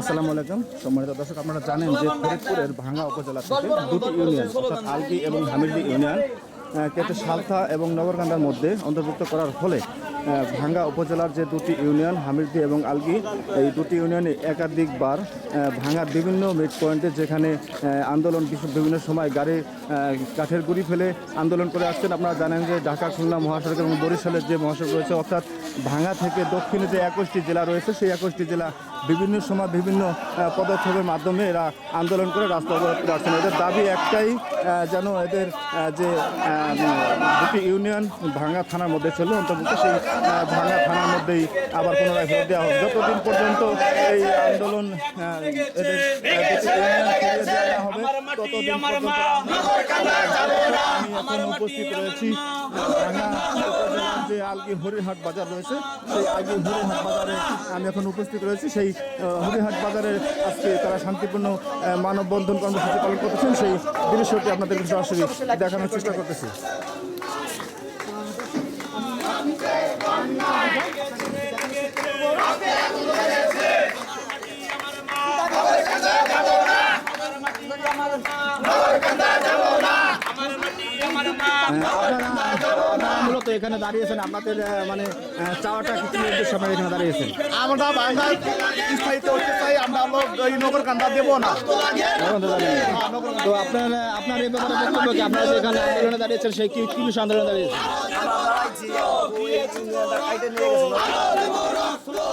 আসসালামু আলাইকুম সম্মানিত দর্শক, আপনারা জানেন যে ফরিদপুরের ভাঙ্গা উপজেলা থেকে দুটি ইউনিয়ন আলগি এবং হামিরদি ইউনিয়ন কেটে সালথা এবং নগরকান্দার মধ্যে অন্তর্ভুক্ত করার ফলে ভাঙ্গা উপজেলার যে দুটি ইউনিয়ন, হামিরদি এবং আলগি, এই দুটি ইউনিয়নে একাধিকবার ভাঙ্গার বিভিন্ন মিড পয়েন্টে যেখানে আন্দোলন বিভিন্ন সময় গাড়ি কাঠের গুড়ি ফেলে আন্দোলন করে আসছেন। আপনারা জানেন যে ঢাকা, খুলনা মহাসড়ক এবং বরিশালের যে মহাসড়ক রয়েছে, অর্থাৎ ভাঙ্গা থেকে দক্ষিণে যে একুশটি জেলা রয়েছে, সেই একুশটি জেলা বিভিন্ন সময় বিভিন্ন পদক্ষেপের মাধ্যমে এরা আন্দোলন করে রাস্তা অবরোধ করে আসছেন। এদের দাবি একটাই যেন এদের যে দুটি ইউনিয়ন ভাঙ্গা থানার মধ্যে ছিল অন্তর্ভুক্ত সেই ভাঙ্গা থানার মধ্যেই আবার পুনরায় ফেরত দেওয়া হোক। যতদিন পর্যন্ত এই আন্দোলন হবে আমি এখন উপস্থিত রয়েছি। যে আলগি হরিহাট বাজার রয়েছে সেই আলগি হরিহাট বাজারে আমি এখন উপস্থিত রয়েছি। সেই হরিহাট বাজারে আজকে তারা শান্তিপূর্ণ মানববন্ধন কর্মসূচি পালন করতেছেন। সেই দৃশ্যটি আপনাদেরকে সরাসরি দেখানোর চেষ্টা করতেছি। মূলত এখানে দাঁড়িয়েছেন আপনাদের মানে চাওয়াটা কি কি আপনারা এখানে দাঁড়িয়েছেন? আমরা ভাঙ্গা স্থায়িত্ব হতে চাই আমরা ওই নগর কান্দা দেবো না। তো তো আপনার আপনার এই ব্যাপারে বক্তব্য কি? আপনারা যে এখানে আন্দোলনে দাঁড়িয়েছেন সেই কি কি বিষয়ে আন্দোলনে দাঁড়িয়েছেন।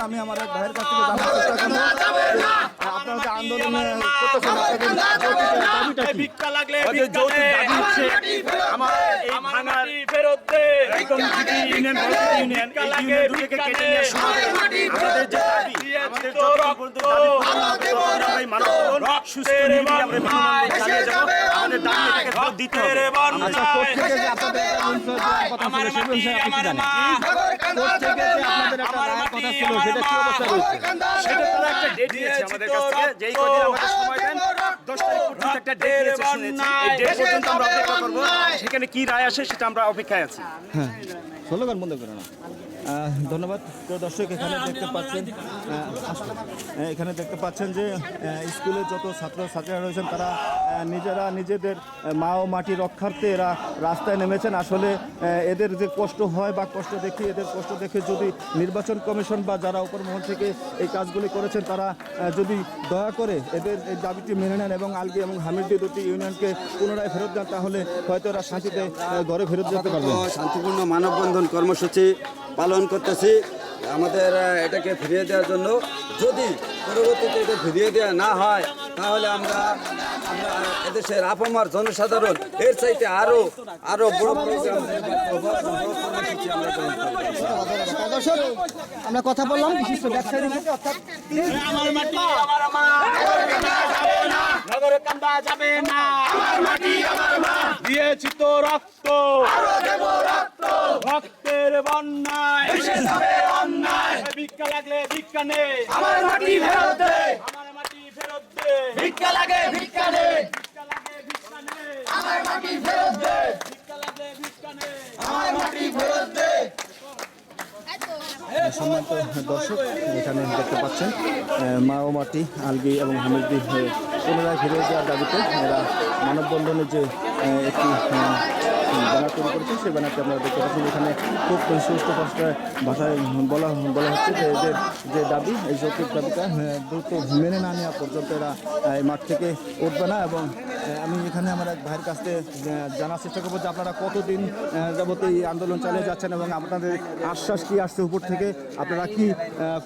আমি আমার এক ভাইয়ের কাছ থেকে জানার চেষ্টা করব আপনারা আন্দোলনে দাবিটা ভিক্ষা লাগলে ভিক্ষা আমার দে একদম যদি ইউনিয়ন বড় ইউনিয়ন এই ইউনিয়ন দুটিকে কেটে নিয়ে আসা আমাদের যে দাবি আমাদের যতক্ষণ পর্যন্ত দাবি পূরণ হবে, আমরা মানববন্ধন সুস্থ নিরিবিলি আমরা বিনামূল্যে চালিয়ে যাব। আমাদের দাবি এটাকে ফেরত দিতে হবে। আচ্ছা কোথেকে যে আপনাদের একটা অংশ কথা ছিল সেই বিষয়ে আপনি কি জানেন কোথেকে যে আপনাদের একটা রায়ের কথা ছিল সেটা কি অবস্থা রয়েছে? সেটা তারা একটা ডেট দিয়েছে আমাদের কাছ যেই কদিন আমাদের একটা ডেট দিয়েছে শুনেছি। এই ডেট পর্যন্ত আমরা অপেক্ষা করব। সেখানে কি রায় আসে সেটা আমরা অপেক্ষায় আছি। হ্যাঁ। স্লোগান বন্ধ করে না। ধন্যবাদ। প্রিয় দর্শক, এখানে দেখতে পাচ্ছেন এখানে দেখতে পাচ্ছেন যে স্কুলে যত ছাত্র ছাত্রীরা রয়েছেন, তারা নিজেরা নিজেদের মা ও মাটি রক্ষার্থে এরা রাস্তায় নেমেছেন। আসলে এদের যে কষ্ট হয় বা কষ্ট দেখি, এদের কষ্ট দেখে যদি নির্বাচন কমিশন বা যারা উপর মহল থেকে এই কাজগুলি করেছেন, তারা যদি দয়া করে এদের এই দাবিটি মেনে নেন এবং আলগি এবং হামিরদি দুটি ইউনিয়নকে পুনরায় ফেরত দেন, তাহলে হয়তো এরা শান্তিতে ঘরে ফেরত যেতে পারবে শান্তিপূর্ণ মানববন্ধন কর্মসূচি পালন করতেছি। আমাদের এটাকে ফিরিয়ে দেওয়ার জন্য। যদি পরবর্তীতে এটা ফিরিয়ে দেওয়া না হয় তাহলে আমরা আমরা এদেশের আপামার জনসাধারণ এর চাইতে আরও আরও বড় আমরা কথা বললাম বিশিষ্ট ব্যবসায়ীদের সাথে অর্থাৎ আমার মাটি আমার মা। নগর কান্দা যাবে না। আমার মাটি আমার মা। দিয়েছি তো রক্ত। রক্ত রক্তের বন্যায়। অন্যায় ভিক্ষা লাগলে ভিক্ষা নে। আমার মাটি ফেরত দে। আমার মাটি ফেরত দে। ভিক্ষা লাগে ভিক্ষা নে। ভিক্ষা লাগে ভিক্ষা নে। আমার মাটি ফেরত দে। ভিক্ষা লাগলে ভিক্ষা নে। আমার মাটি ফেরত দে। সম্মানিত দর্শক এখানে দেখতে পাচ্ছেন আহ, মা ও মাটি আলগি এবং হামিদি পুনরায় ফিরে যাওয়ার দাবিতে এরা মানববন্ধনের যে একটি ব্যানার তৈরি করেছে সেই ব্যানারটি আপনারা দেখতে পাচ্ছেন এখানে খুব সুস্থ ভাষায় ভাষায় বলা বলা হচ্ছে যে এদের যে দাবি এই যৌক্তিক দাবিটা দ্রুত মেনে না নেওয়া পর্যন্ত এরা এই মাঠ থেকে উঠবে না এবং আমি এখানে আমার এক ভাইয়ের কাছ থেকে জানার চেষ্টা করব যে আপনারা কতদিন যাবত এই আন্দোলন চালিয়ে যাচ্ছেন এবং আপনাদের আশ্বাস কি আসছে উপর থেকে আপনারা কি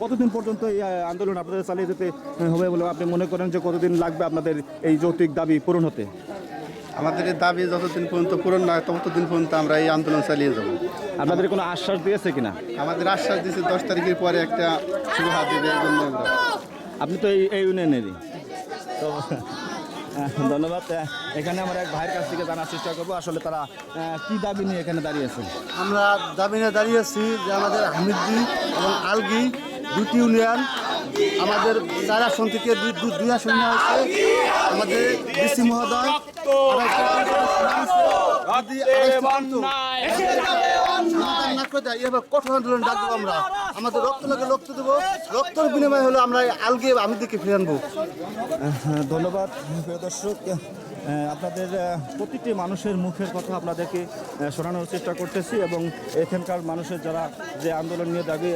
কতদিন পর্যন্ত এই আন্দোলন আপনাদের চালিয়ে যেতে হবে বলে আপনি মনে করেন যে কতদিন লাগবে আপনাদের এই যৌক্তিক দাবি পূরণ হতে আমাদের এই দাবি যতদিন পর্যন্ত পূরণ না হয় ততদিন পর্যন্ত আমরা এই আন্দোলন চালিয়ে যাব। আপনাদের কোনো আশ্বাস দিয়েছে কিনা? আমাদের আশ্বাস দিয়েছে দশ তারিখের পরে একটা শুভ হাত দেবে জন্য আপনি তো এই ইউনিয়নেরই। তো ধন্যবাদ। এখানে আমরা এক ভাইয়ের কাছ থেকে জানার চেষ্টা করব আসলে তারা কি দাবি নিয়ে এখানে দাঁড়িয়েছে আমরা দাবি নিয়ে দাঁড়িয়েছি যে আমাদের হামিদি এবং আলগি দুটি ইউনিয়ন আমাদের চার আসন থেকে দুই আসন নেওয়া হয়েছে। আমাদের ডিসি মহোদয় কঠোর আন্দোলন ডাকবো আমরা। আমাদের রক্ত লাগে রক্ত দেবো। রক্তের বিনিময়ে হলো আমরা আলগে আমিদিকে ফিরে আনব। হ্যাঁ, ধন্যবাদ প্রিয় দর্শক। আপনাদের প্রতিটি মানুষের মুখের কথা আপনাদেরকে শোনানোর চেষ্টা করতেছি এবং এখানকার মানুষের যারা যে আন্দোলন নিয়ে দাবি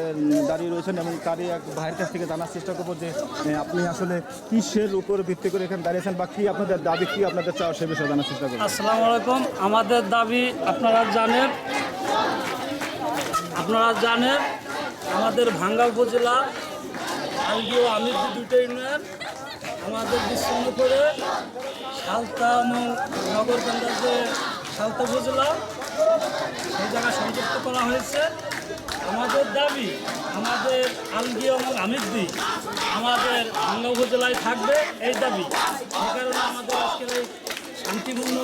দাঁড়িয়ে রয়েছেন এবং তারই এক ভাইয়ের কাছ থেকে জানার চেষ্টা করব যে আপনি আসলে কিসের উপর ভিত্তি করে এখানে দাঁড়িয়েছেন বা কী আপনাদের দাবি কী আপনাদের চাওয়া সে বিষয়ে জানার চেষ্টা করব। আসসালামু আলাইকুম। আমাদের দাবি আপনারা জানেন আপনারা জানেন আমাদের ভাঙ্গা উপজেলা, আলগিও আমির দুটো ইউনিয়ন, আমাদের বিচ্ছিন্ন করে সালতা এবং নগরকান্দার যে সালতা উপজেলা, সেই জায়গায় সংযুক্ত করা হয়েছে। আমাদের দাবি, আমাদের আলগি এবং আমিরদি আমাদের ভাঙ্গা উপজেলায় থাকবে, এই দাবি। সে কারণে আমাদের আজকের এই শান্তিপূর্ণ